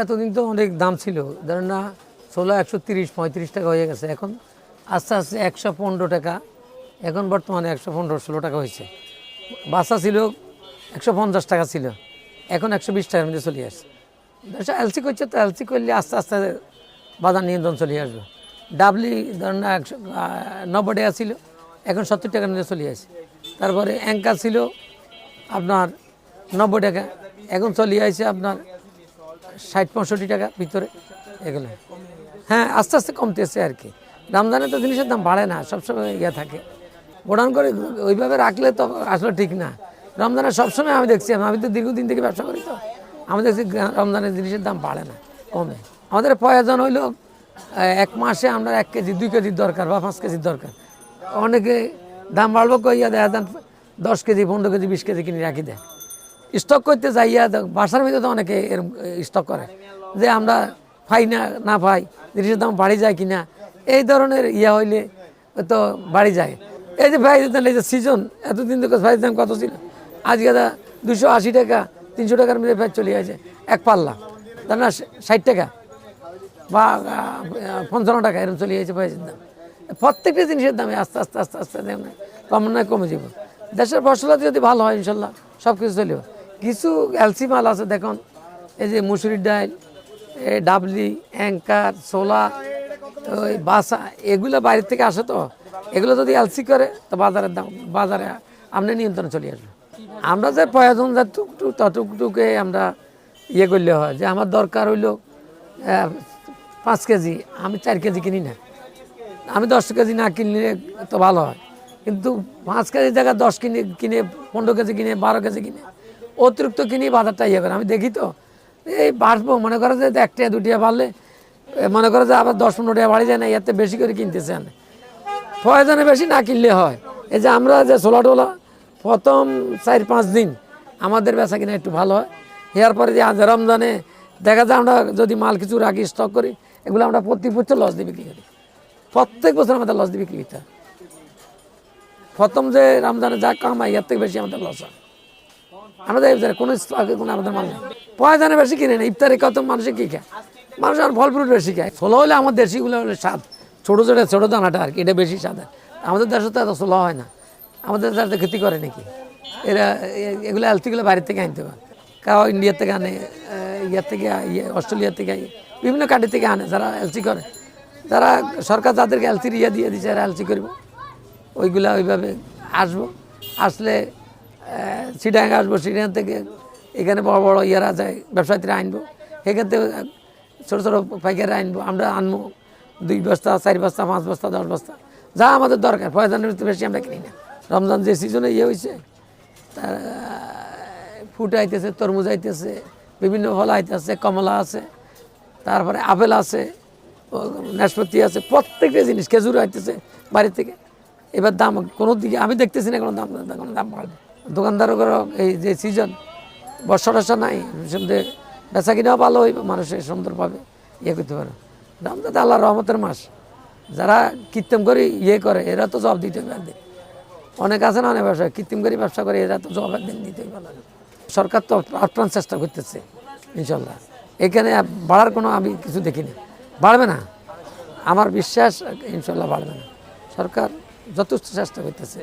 এতদিন তো অনেক দাম ছিল। ধরেন না, ষোলো, একশো তিরিশ, পঁয়ত্রিশ টাকা হয়ে গেছে। এখন আস্তে আস্তে একশো পনেরো টাকা, এখন বর্তমানে একশো পনেরো, ষোলো টাকা হয়েছে। বাসা ছিল একশো পঞ্চাশ টাকা ছিল, এখন একশো বিশ টাকার মধ্যে চলে আসছে। এলসি করছে তো এলসি করলে আস্তে আস্তে বাজার নিয়ন্ত্রণ চলে আসবে। ডাবলি, ধরেন না, একশো নব্বই টাকা ছিল, এখন সত্তর টাকার মধ্যে চলে আসে তারপরে অ্যাঙ্কার ছিল আপনার নব্বই টাকা, এখন চলে আসছে আপনার ষাট পঁয়ষট্টি টাকা ভিতরে এগুলো। হ্যাঁ আস্তে আস্তে কমতেছে আর কি। রমজানে তো জিনিসের দাম বাড়ে না, সবসময় ইয়ে থাকে। গোডাউন করে ওইভাবে রাখলে তো আসলে ঠিক না। রমজানে সবসময় আমি দেখছি, আমি তো দীর্ঘদিন থেকে ব্যবসা করি তো, আমি দেখছি রমজানের জিনিসের দাম বাড়ে না, কমে। আমাদের প্রয়োজন হইল এক মাসে আমরা এক কেজি, দুই কেজির দরকার বা পাঁচ কেজির দরকার। অনেকে দাম বাড়বো কইয়া দেয় দশ কেজি, পনেরো কেজি, বিশ কেজি কিনে রাখি দেয়। স্টক করতে যাইয়া বাসার ভিতরে তো অনেকে এরকম স্টক করে যে আমরা পাই না না পাই জিনিসের দাম বাড়ি যায় কিনা এই ধরনের ইয়া হইলে তো বাড়ি যায় এই যে ভাই এই যে সিজন এতদিন থেকে ভাই দাম কত ছিল আজকে দুশো আশি টাকা তিনশো টাকার মধ্যে ফের চলে গেছে এক পাল্লা তার না ষাট টাকা বা পঞ্চান্ন টাকা এরকম চলে গেছে পেঁয়াজের দাম প্রত্যেকটা জিনিসের দামে আস্তে আস্তে আস্তে আস্তে দেখুন কম না কমে যাব দেশের ফসলাতে যদি ভালো হয় ইনশাল্লাহ সব কিছু চলিব কিছু এলসি মাল আছে, দেখুন। এই যে মুসুরির ডাইল ডাবলি, অ্যাঙ্কার, ছোলা, ওই বাসা, এগুলো বাইরের থেকে আসে তো। এগুলো যদি এলসি করে, তো বাজারের দাম, বাজারে আপনি নিয়ন্ত্রণে চলে আসবে। আমরা যে প্রয়োজন যা টুকটুক ততটুকুকে আমরা ইয়ে করলে হয়। যে আমার দরকার হইল পাঁচ কেজি, আমি চার কেজি কিনি না। আমি দশ কেজি না কিনলে তো ভালো হয়। কিন্তু পাঁচ কেজি জায়গায় দশ কিনে কিনে, পনেরো কেজি কিনে, বারো কেজি কিনে অতিরিক্ত কিনি বাজারটা ইয়ে করে। আমি দেখি তো, এই বাড়বো, মনে করে যে একটা দুটিয়া বাড়লে মনে করে যে আবার দশ পনেরো বাড়ি যায় না এতে বেশি করে কিনতেছে না প্রয়োজনে বেশি না কিনলে হয়। এই যে আমরা যে ছোলা টোলা, প্রথম চার পাঁচ দিন আমাদের বেচা কিনা একটু ভালো হয়। এর পরে যে আজ রমজানে দেখা যায় আমরা যদি মাল কিছু রাখি স্টক করি, এগুলো আমরা প্রতি বছর লস দিয়ে বিক্রি করি। প্রত্যেক বছর আমাদের লস দিয়ে বিক্রি করতে হয়। প্রথম যে রমজানে যা কামাই, এর থেকে বেশি আমাদের লস হয়। আমাদের কোনো স্টকে কোনো আমাদের নেই। প্রয়োজনে বেশি কিনে না ইফতারে কত মানুষে কী খায়? মানুষ আর ফল ফ্রুট বেশি খায়। ষোলো হলে আমার দেশিগুলো হলে স্বাদ। ছোটো ছোটো ছোটো দানাটা আর কি এটা বেশি স্বাদ আমাদের দেশে তো এত ষোলো হয় না। আমাদের দেশে ক্ষতি করে নাকি? এরা এগুলো এলতিগুলো বাইরে থেকে আনতে পারে। কাউ ইন্ডিয়া থেকে আনে আহ, ইয়া থেকে ইয়ে অস্ট্রেলিয়া থেকে বিভিন্ন কান্ট্রি থেকে আনে যারা এলসি করে। যারা সরকার যাদেরকে এলসির ইয়ে দিয়ে দিচ্ছে এরা এলসি করব। ওইগুলা ওইভাবে আসব। আসলে সিডাং আসব সিডাং থেকে এখানে বড় বড় ইয়ারা যায়, ব্যবসায়ীরা আনব। থেকে ছোটো ছোটো পাইকারি আনব, আমরা আনব। দুই বস্তা, চার বস্তা, পাঁচ বস্তা, দশ বস্তা, যা আমাদের দরকার ভিতরে বেশি আমরা কিনি না। রমজান যে সিজনে ইয়ে হয়েছে তার ফুট আইতেছে, তরমুজ আইতেছে, বিভিন্ন ফল আইতেছে, কমলা আছে, তারপরে আপেল আছে নাশপাতি আছে, প্রত্যেকটা জিনিস, খেজুর আইতেছে বাড়ি থেকে। এবার দাম কোনো দিকে, আমি দেখতেছি না কোনো দাম কোনো দাম বাড়বে। দোকানদারও এই যে সিজন বর্ষা টর্ষা নাই। সন্ধে বেচা কিনাও ভালো হইবে মানুষের সুন্দরভাবে ইয়ে করতে পারে। তো আল্লাহ রহমতের মাস। যারা কৃত্রিম করে ইয়ে করে, এরা তো জবাব দিতে একদিন অনেক আছে না, অনেক ব্যবসা কৃত্রিম করে, ব্যবসা করে, এরা তো জবাব একদিন দিতে পারে সরকার তো আপ্রাণ চেষ্টা করতেছে ইনশাল্লাহ এখানে বাড়ার কোনো আমি কিছু দেখিনি। বাড়বে না। আমার বিশ্বাস ইনশাল্লাহ বাড়বে না। সরকার যথেষ্ট চেষ্টা করতেছে।